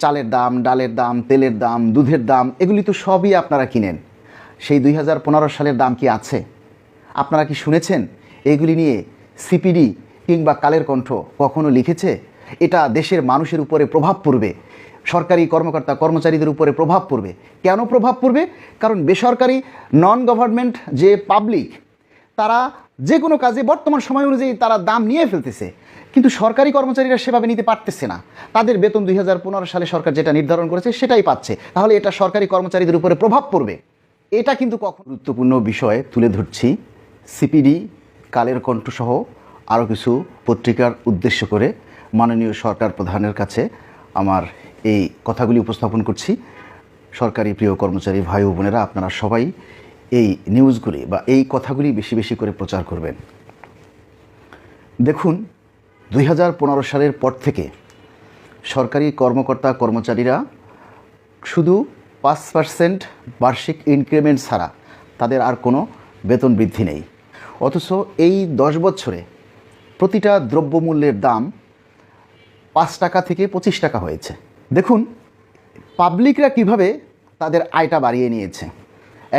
চালের দাম, ডালের দাম, তেলের দাম, দুধের দাম, এগুলি তো সবই আপনারা কিনেন। সেই দুই হাজার পনেরো সালের দাম কি আছে? আপনারা কি শুনেছেন? এগুলি নিয়ে সিপিডি কিংবা কালের কণ্ঠ কখনো লিখেছে? এটা দেশের মানুষের উপরে প্রভাব পড়বে। সরকারি কর্মকর্তা, কর্মচারীদের উপরে প্রভাব পড়বে। কেন প্রভাব পড়বে? কারণ বেসরকারি নন গভর্নমেন্ট যে পাবলিক তারা যে কোনো কাজে বর্তমান সময় অনুযায়ী তারা দাম নিয়ে ফেলতেছে। কিন্তু সরকারি কর্মচারীরা সেভাবে নিতে পারতেছে না। তাদের বেতন দুই হাজার পনেরো সালে সরকার যেটা নির্ধারণ করেছে, সেটাই পাচ্ছে। তাহলে এটা সরকারি কর্মচারীদের উপরে প্রভাব পড়বে। এটা কিন্তু কখন গুরুত্বপূর্ণ বিষয় তুলে ধরছি। সিপিডি, কালের কণ্ঠসহ আরও কিছু পত্রিকার উদ্দেশ্য করে মাননীয় সরকার প্রধানের কাছে আমার এই কথাগুলি উপস্থাপন করছি। সরকারি প্রিয় কর্মচারী ভাই বোনেরা, আপনারা সবাই এই নিউজগুলি বা এই কথাগুলি বেশি বেশি করে প্রচার করবেন। দেখুন দুই হাজার পনেরো সালের পর থেকে সরকারি কর্মকর্তা কর্মচারীরা শুধু পাঁচ পার্সেন্ট বার্ষিক ইনক্রিমেন্ট ছাড়া তাদের আর কোনো বেতন বৃদ্ধি নেই। অথচ এই দশ বছরে প্রতিটা দ্রব্যমূল্যের দাম পাঁচ টাকা থেকে পঁচিশ টাকা হয়েছে। দেখুন, পাবলিকরা কীভাবে তাদের আয়টা বাড়িয়ে নিয়েছে।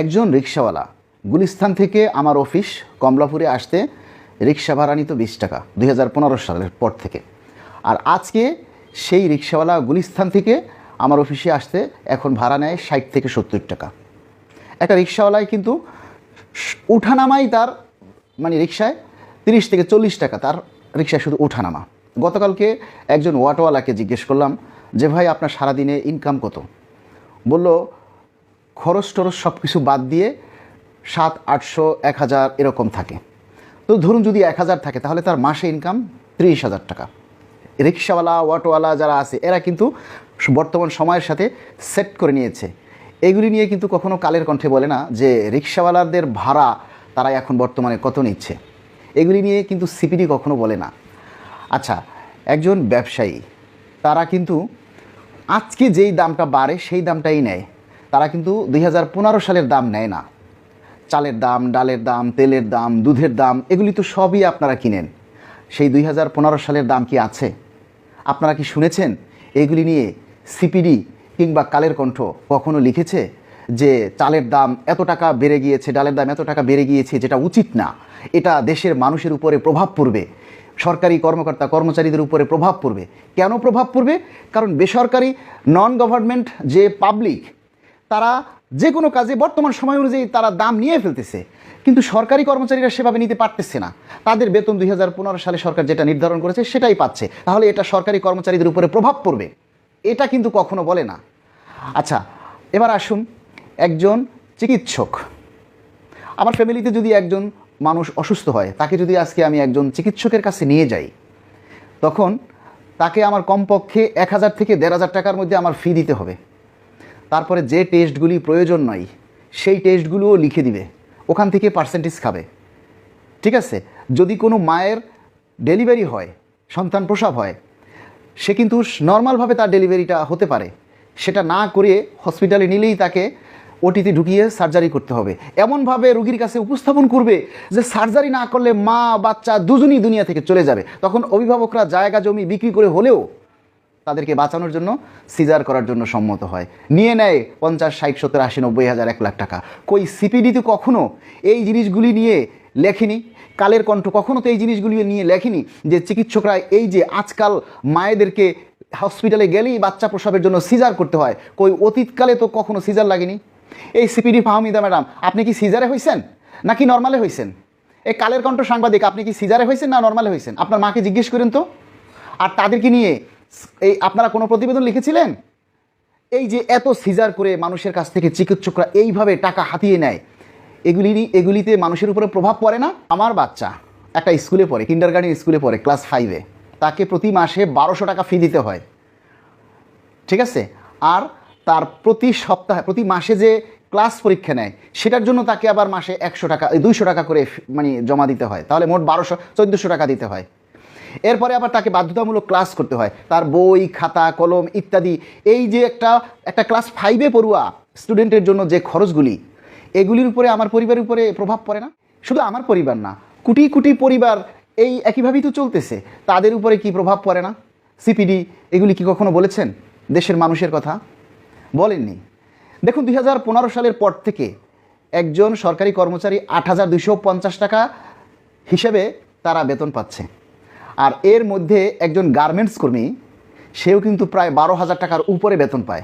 একজন রিক্সাওয়ালা গুলিস্তান থেকে আমার অফিস কমলাপুরে আসতে রিক্সা ভাড়া নিত বিশ টাকা, দুই হাজার পনেরো সালের পর থেকে। আর আজকে সেই রিক্সাওয়ালা গুলিস্তান থেকে আমার অফিসে আসতে এখন ভাড়া নেয় ষাট থেকে সত্তর টাকা। একটা রিক্সাওয়ালায় কিন্তু উঠানামাই তার মানে রিক্সায় তিরিশ থেকে চল্লিশ টাকা, তার রিক্সায় শুধু ওঠানামা গতকালকে একজন ওয়াটওয়ালাকে জিজ্ঞেস করলাম যে, ভাই, আপনার সারাদিনে ইনকাম কত? বলল, খরচ টরচ সব কিছু বাদ দিয়ে সাত, আটশো, এক হাজার এরকম থাকে। তো ধরুন যদি এক হাজার থাকে, তাহলে তার মাসে ইনকাম ত্রিশ হাজার টাকা। রিক্সাওয়ালা, অটোওয়ালা যারা আছে, এরা কিন্তু বর্তমান সময়ের সাথে সেট করে নিয়েছে। এগুলি নিয়ে কিন্তু কখনো কালের কণ্ঠে বলে না যে রিক্সাওয়ালাদের ভাড়া তারা এখন বর্তমানে কত নিচ্ছে। এগুলি নিয়ে কিন্তু সিপিডি কখনো বলে না। আচ্ছা একজন ব্যবসায়ী, তারা কিন্তু আজকে যেই দামটা বাড়ে, সেই দামটাই নেয়। তারা কিন্তু দুই হাজার পনেরো সালের দাম নেয় না। চালের দাম, ডালের দাম, তেলের দাম, দুধের দাম, এগুলি তো সবই আপনারা কিনেন। সেই দুই হাজার পনেরো সালের দাম কি আছে? আপনারা কি শুনেছেন? এগুলি নিয়ে সিপিডি কিংবা কালের কণ্ঠ কখনো লিখেছে যে চালের দাম এত টাকা বেড়ে গিয়েছে, ডালের দাম এত টাকা বেড়ে গিয়েছে, যেটা উচিত না। এটা দেশের মানুষের উপরে প্রভাব পড়বে। সরকারি কর্মকর্তা, কর্মচারীদের উপরে প্রভাব পড়বে। কেন প্রভাব পড়বে? কারণ বেসরকারি নন গভর্নমেন্ট যে পাবলিক তারা যে কোনো কাজে বর্তমান সময় অনুযায়ী তারা দাম নিয়ে ফেলতেছে। কিন্তু সরকারি কর্মচারীরা সেভাবে নিতে পারতেছে না। তাদের বেতন দুই হাজার পনেরো সালে সরকার যেটা নির্ধারণ করেছে সেটাই পাচ্ছে। তাহলে এটা সরকারি কর্মচারীদের উপরে প্রভাব পড়বে। এটা কিন্তু কখনো বলে না। আচ্ছা এবার আসুন একজন চিকিৎসক। আমার ফ্যামিলিতে যদি একজন মানুষ অসুস্থ হয়, তাকে যদি আজকে আমি একজন চিকিৎসকের কাছে নিয়ে যাই, তখন তাকে আমার কমপক্ষে এক হাজার থেকে দেড় হাজার টাকার মধ্যে আমার ফি দিতে হবে। তারপরে যে টেস্টগুলি প্রয়োজন নয়, সেই টেস্টগুলোও লিখে দিবে। ওখান থেকে পার্সেন্টেজ খাবে। ঠিক আছে? যদি কোনো মায়ের ডেলিভারি হয়, সন্তান প্রসব হয়, সে কিন্তু নর্মালভাবে তার ডেলিভারিটা হতে পারে। সেটা না করে হসপিটালে নিলেই তাকে ওটিতে ঢুকিয়ে সার্জারি করতে হবে। এমনভাবে রুগীর কাছে উপস্থাপন করবে যে সার্জারি না করলে মা, বাচ্চা দুজনই দুনিয়া থেকে চলে যাবে। তখন অভিভাবকরা জায়গা জমি বিক্রি করে হলেও তাদেরকে বাঁচানোর জন্য, সিজার করার জন্য সম্মত হয়। নিয়ে নেয় পঞ্চাশ, ষাট, সত্তর, আশি, নব্বই হাজার, এক লাখ টাকা। কই সিপিডি তো কখনো এই জিনিসগুলি নিয়ে লেখেনি? কালের কণ্ঠ কখনও তো এই জিনিসগুলি নিয়ে লেখেনি? যে চিকিৎসকরা এই যে আজকাল মায়েদেরকে হসপিটালে গেলেই বাচ্চা প্রসবের জন্য সিজার করতে হয়। কই, অতীতকালে তো কখনো সিজার লাগেনি? এই সিপিডি ফাহমিদা ম্যাডাম, আপনি কি সিজারে হয়েছেন নাকি নর্মালে হয়েছেন এই কালের কণ্ঠ সাংবাদিক, আপনি কি সিজারে হয়েছেন না নর্মালে হয়েছেন আপনার মাকে জিজ্ঞেস করেন তো। আর তাদেরকে নিয়ে এই আপনারা কোনো প্রতিবেদন লিখেছিলেন? এই যে এত সিজার করে মানুষের কাছ থেকে চিকিৎসকরা এইভাবে টাকা হাতিয়ে নেয় এগুলি এগুলিতে মানুষের উপরে প্রভাব পড়ে না? আমার বাচ্চা একটা স্কুলে পড়ে কিন্ডার গার্ডেন স্কুলে পড়ে ক্লাস ফাইভে তাকে প্রতি মাসে বারোশো টাকা ফি দিতে হয়। ঠিক আছে? আর তার প্রতি সপ্তাহে প্রতি মাসে যে ক্লাস পরীক্ষা নেয়, সেটার জন্য তাকে আবার মাসে একশো টাকা দুইশো টাকা করে মানে জমা দিতে হয়। তাহলে মোট বারোশো চোদ্দোশো টাকা দিতে হয়। এরপরে আবার তাকে বাধ্যতামূলক ক্লাস করতে হয়। তার বই, খাতা, কলম ইত্যাদি। এই যে একটা একটা ক্লাস ফাইভে পড়ুয়া স্টুডেন্টের জন্য যে খরচগুলি, এগুলির উপরে আমার পরিবারের উপরে প্রভাব পড়ে না? শুধু আমার পরিবার না, কোটি কোটি পরিবার এই একইভাবেই তো চলতেছে। তাদের উপরে কি প্রভাব পড়ে না? সিপিডি এগুলি কি কখনো বলেছেন? দেশের মানুষের কথা? বলেননি। দেখুন দু হাজার পনেরো সালের পর থেকে একজন সরকারি কর্মচারী আট টাকা হিসেবে তারা বেতন পাচ্ছে। আর এর মধ্যে একজন গার্মেন্টস কর্মী, সেও কিন্তু প্রায় বারো হাজার টাকার উপরে বেতন পায়।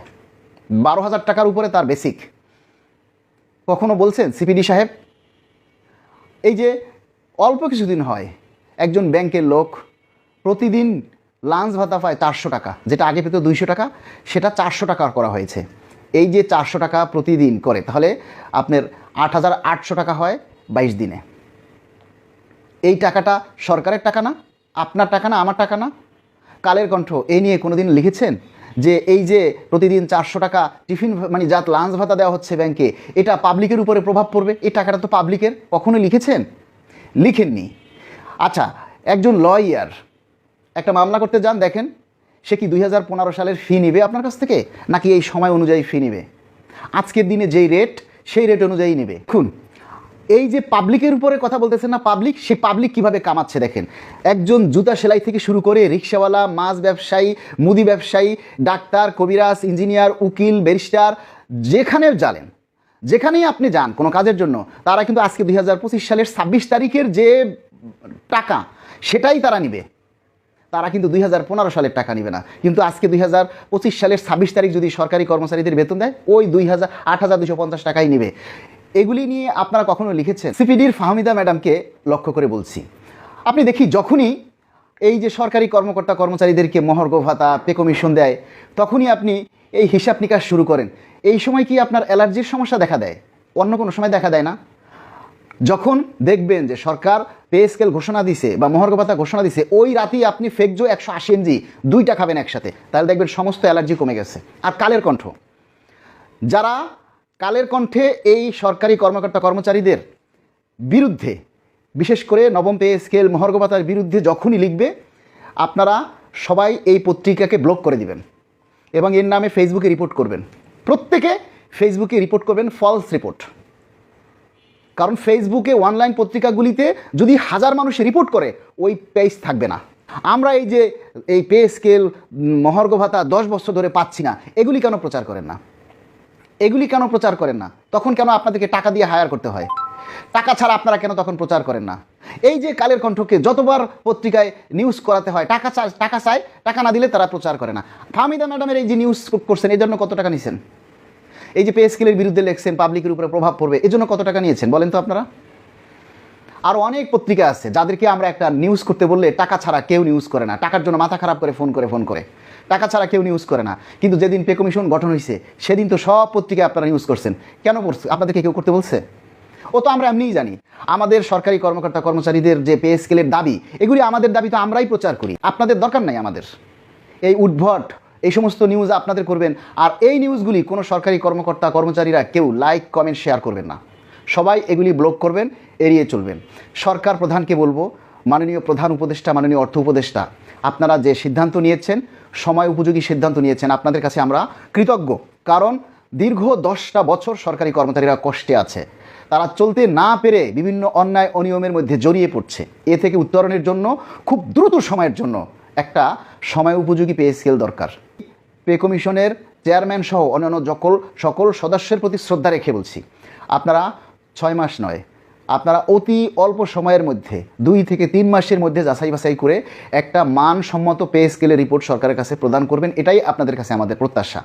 বারো হাজার টাকার উপরে তার বেসিক কখনো বলছেন সিপিডি সাহেব? এই যে অল্প কিছুদিন হয়, একজন ব্যাংকের লোক প্রতিদিন লাঞ্চ ভাতা পায় চারশো টাকা, যেটা আগে পেত দুইশো টাকা, সেটা চারশো টাকা করা হয়েছে। এই যে চারশো টাকা প্রতিদিন করে, তাহলে আপনার আট হাজার আটশো টাকা হয় বাইশ দিনে। এই টাকাটা সরকারের টাকা না আপনার টাকা না, আমার টাকা না? কালের কণ্ঠ, এই নিয়ে কোনোদিন লিখেছেন? যে এই যে প্রতিদিন চারশো টাকা টিফিন মানে যাত লাঞ্চ ভাতা দেওয়া হচ্ছে ব্যাংকে এটা পাবলিকের উপরে প্রভাব পড়বে? এই টাকাটা তো পাবলিকের কখনো লিখেছেন? লিখেননি। আচ্ছা একজন লয়ার একটা মামলা করতে যান, দেখেন, সে কি দুই হাজার পনেরো সালের ফি নিবে আপনার কাছ থেকে? নাকি এই সময় অনুযায়ী ফি নিবে? আজকের দিনে যেই রেট সেই রেট অনুযায়ী নেবে। খুন এই যে পাবলিকের উপরে কথা বলতেছেন না পাবলিক, সে পাবলিক কীভাবে কামাচ্ছে দেখেন? একজন জুতা সেলাই থেকে শুরু করে রিক্সাওয়ালা, মাছ ব্যবসায়ী, মুদি ব্যবসায়ী, ডাক্তার, কবিরাজ, ইঞ্জিনিয়ার, উকিল, ব্যারিস্টার, যেখানে জানেন, যেখানেই আপনি যান কোনো কাজের জন্য, তারা কিন্তু আজকে দুই হাজার পঁচিশ সালের ছাব্বিশ তারিখের যে টাকা, সেটাই তারা নিবে। তারা কিন্তু দুই হাজার পনেরো সালের টাকা নেবে না। কিন্তু আজকে দুই হাজার পঁচিশ সালের ছাব্বিশ তারিখ যদি সরকারি কর্মচারীদের বেতন দেয়, ওই দুই হাজার আট হাজার দুশো পঞ্চাশ টাকাই নেবে। এগুলি নিয়ে আপনারা কখনো লিখেছেন? সিপিডির ফাহমিদা ম্যাডামকে লক্ষ্য করে বলছি। আপনি দেখি যখনই এই যে সরকারি কর্মকর্তা কর্মচারীদেরকে মহর্গ ভাতা, পে কমিশন দেয়, তখনই আপনি এই হিসাব নিকাশ শুরু করেন। এই সময় কি আপনার অ্যালার্জির সমস্যা দেখা দেয়? অন্য কোনো সময় দেখা দেয় না? যখন দেখবেন যে সরকার পে স্কেল ঘোষণা দিছে বা মহর্গ ভাতা ঘোষণা দিছে, ওই রাতেই আপনি ফেকজো একশো আশি এমজি দুইটা খাবেন একসাথে। তাহলে দেখবেন সমস্ত অ্যালার্জি কমে গেছে। আর কালের কণ্ঠ। যারা কালের কণ্ঠে এই সরকারি কর্মকর্তা কর্মচারীদের বিরুদ্ধে, বিশেষ করে নবম পে স্কেল মহর্গ ভাতার বিরুদ্ধে যখনই লিখবে, আপনারা সবাই এই পত্রিকাকে ব্লক করে দিবেন এবং এর নামে ফেসবুকে রিপোর্ট করবেন। প্রত্যেকে ফেসবুকে রিপোর্ট করবেন ফলস রিপোর্ট কারণ ফেসবুকে অনলাইন পত্রিকাগুলিতে যদি হাজার মানুষ রিপোর্ট করে, ওই পেজ থাকবে না। আমরা এই যে এই পে স্কেল মহর্গ ভাতা দশ বছর ধরে পাচ্ছি না, এগুলি কেন প্রচার করেন না? এগুলি কেন প্রচার করেন না? তখন কেন আপনাদেরকে টাকা দিয়ে হায়ার করতে হয়? টাকা ছাড়া আপনারা কেন তখন প্রচার করেন না? এই যে কালের কণ্ঠকে যতবার পত্রিকায় নিউজ করাতে হয়, টাকা চায় টাকা চায়, টাকা না দিলে তারা প্রচার করে না। ফাহমিদা ম্যাডামের এই যে নিউজ করছেন এই জন্য কত টাকা নিছেন? এই যে পে স্কেলের বিরুদ্ধে লেখছেন পাবলিকের উপরে প্রভাব পড়বে এজন্য কত টাকা নিয়েছেন, বলেন তো আপনারা? আরও অনেক পত্রিকা আছে, যাদেরকে আমরা একটা নিউজ করতে বললে টাকা ছাড়া কেউ নিউজ করে না। টাকার জন্য মাথা খারাপ করে ফোন করে ফোন করে। টাকা ছাড়া কেউ নিউজ করে না। কিন্তু যেদিন পে কমিশন গঠন হয়েছে সেদিন তো সব পত্রিকায় আপনারা নিউজ করছেন। কেন করছে? আপনাদেরকে কেউ করতে বলছে? ও তো আমরা এমনিই জানি। আমাদের সরকারি কর্মকর্তা কর্মচারীদের যে পে স্কেলের দাবি, এগুলি আমাদের দাবি তো আমরাই প্রচার করি। আপনাদের দরকার নাই আমাদের। এই উদ্ভট, এই সমস্ত নিউজ আপনাদের করবেন। আর এই নিউজগুলি কোনো সরকারি কর্মকর্তা কর্মচারীরা কেউ লাইক কমেন্ট শেয়ার করবেন না। সবাই এগুলি ব্লক করবেন, এড়িয়ে চলবেন। সরকার প্রধানকে বলব, মাননীয় প্রধান উপদেষ্টা, মাননীয় অর্থ উপদেষ্টা, আপনারা যে সিদ্ধান্ত নিয়েছেন সময় উপযোগী সিদ্ধান্ত নিয়েছেন। আপনাদের কাছে আমরা কৃতজ্ঞ। কারণ দীর্ঘ দশটা বছর সরকারি কর্মচারীরা কষ্টে আছে। তারা চলতে না পেরে বিভিন্ন অন্যায় অনিয়মের মধ্যে জড়িয়ে পড়ছে। এ থেকে উত্তরণের জন্য, খুব দ্রুত সময়ের জন্য একটা সময় উপযোগী পে স্কেল দরকার। পে কমিশনের চেয়ারম্যান সহ অন্যান্য সকল সকল সদস্যের প্রতি শ্রদ্ধা রেখে বলছি। আপনারা ছয় মাস নয় আপনারা অতি অল্প সময়ের মধ্যে, দুই থেকে তিন মাসের মধ্যে যাচাই বাছাই করে একটা মানসম্মত পে স্কেলের রিপোর্ট সরকারের কাছে প্রদান করবেন, এটাই আপনাদের কাছে আমাদের প্রত্যাশা।